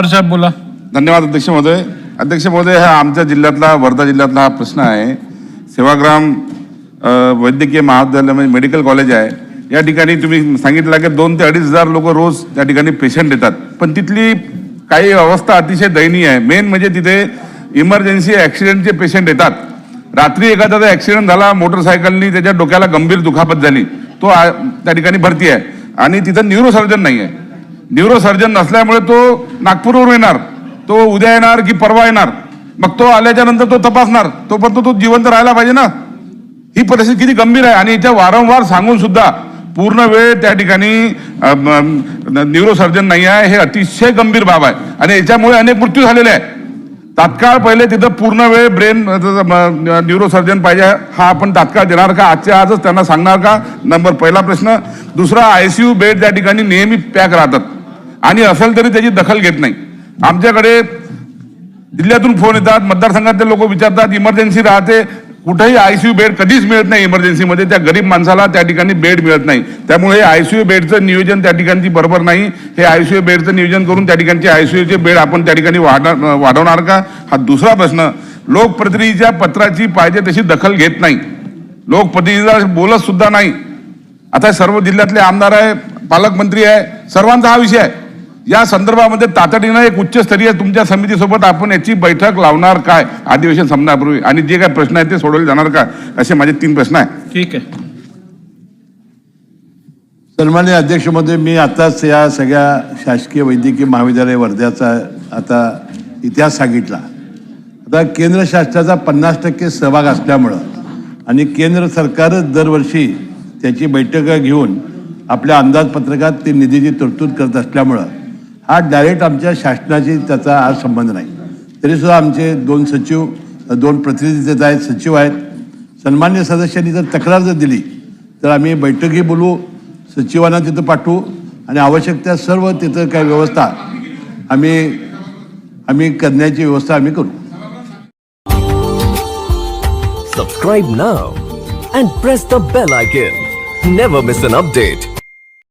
पवार साहेब बोला. धन्यवाद अध्यक्ष महोदय. अध्यक्ष महोदय हा आमच्या जिल्ह्यातला वर्धा जिल्ह्यातला हा प्रश्न आहे. सेवाग्राम वैद्यकीय महाविद्यालय म्हणजे मेडिकल कॉलेज आहे. या ठिकाणी तुम्ही सांगितलं की दोन ते अडीच हजार लोक रोज त्या ठिकाणी पेशंट येतात पण तिथली काही अवस्था अतिशय दयनीय आहे. मेन म्हणजे तिथे इमर्जन्सी ॲक्सिडेंटचे पेशंट येतात. रात्री एखादा ॲक्सिडेंट झाला मोटरसायकलनी त्याच्या डोक्याला गंभीर दुखापत झाली तो त्या ठिकाणी भरती आहे. आणि तिथं न्यूरोसर्जन नाही आहे न्यूरोसर्जन नसल्यामुळे तो नागपूरवरून येणार. तो उद्या येणार की परवा येणार. मग तो आल्याच्यानंतर तो तपासणार. तोपर्यंत तो जिवंत राहायला पाहिजे ना. ही परिस्थिती किती गंभीर आहे. आणि याच्या वारंवार सांगून सुद्धा पूर्ण वेळ त्या ठिकाणी न्यूरोसर्जन नाही आहे. हे अतिशय गंभीर बाब आहे. आणि याच्यामुळे अनेक मृत्यू झालेले आहे तात्काळ पहिले तिथं पूर्ण वेळ ब्रेन न्यूरोसर्जन पाहिजे. हा आपण तात्काळ देणार का? आजच्या आजच त्यांना सांगणार का? नंबर पहिला प्रश्न. दुसरा आय सी यू बेड त्या ठिकाणी नेहमी पॅक राहतात. आणि असेल तरी त्याची दखल घेत नाही. आमच्याकडे जिल्ह्यातून फोन येतात मतदारसंघातले लोक विचारतात इमर्जन्सी राहते. कुठेही आयसीयू बेड कधीच मिळत नाही इमर्जन्सीमध्ये त्या गरीब माणसाला त्या ठिकाणी बेड मिळत नाही. त्यामुळे हे आयसीयू बेडचं नियोजन त्या ठिकाणची बरोबर नाही. हे आयसीयू बेडचं नियोजन करून त्या ठिकाणचे आयसीयूचे बेड आपण त्या ठिकाणी वाढणार वाढवणार का? हा दुसरा प्रश्न. लोकप्रतिनिधीच्या पत्राची पाहिजे तशी दखल घेत नाही. लोकप्रतिनिधीला बोलत सुद्धा नाही. आता सर्व जिल्ह्यातले आमदार आहे पालकमंत्री आहे सर्वांचा हा विषय आहे. या संदर्भामध्ये तातडीनं एक उच्चस्तरीय तुमच्या समितीसोबत आपण याची बैठक लावणार काय? अधिवेशन संपण्यापूर्वी. आणि जे काय प्रश्न आहेत ते सोडवले जाणार का असे माझे तीन प्रश्न आहेत. ठीक आहे. सन्मान्य अध्यक्षमध्ये मी आताच या सगळ्या शासकीय वैद्यकीय महाविद्यालय वर्ध्याचा आता इतिहास सांगितला. आता केंद्र शासनाचा पन्नास टक्के सहभाग असल्यामुळं आणि केंद्र सरकारच दरवर्षी त्याची बैठक घेऊन आपल्या अंदाजपत्रकात ते निधीची तरतूद करत असल्यामुळं हा डायरेक्ट आमच्या शासनाशी त्याचा आज संबंध नाही. तरीसुद्धा आमचे दोन सचिव दोन प्रतिनिधी तिथे आहेत सचिव आहेत सन्मान्य सदस्यांनी जर तक्रार जर दिली तर आम्ही बैठकही बोलू सचिवांना तिथं पाठवू आणि आवश्यक त्या सर्व तिथं काय व्यवस्था आम्ही आम्ही करण्याची व्यवस्था आम्ही करू. Subscribe now and press the bell icon never miss an update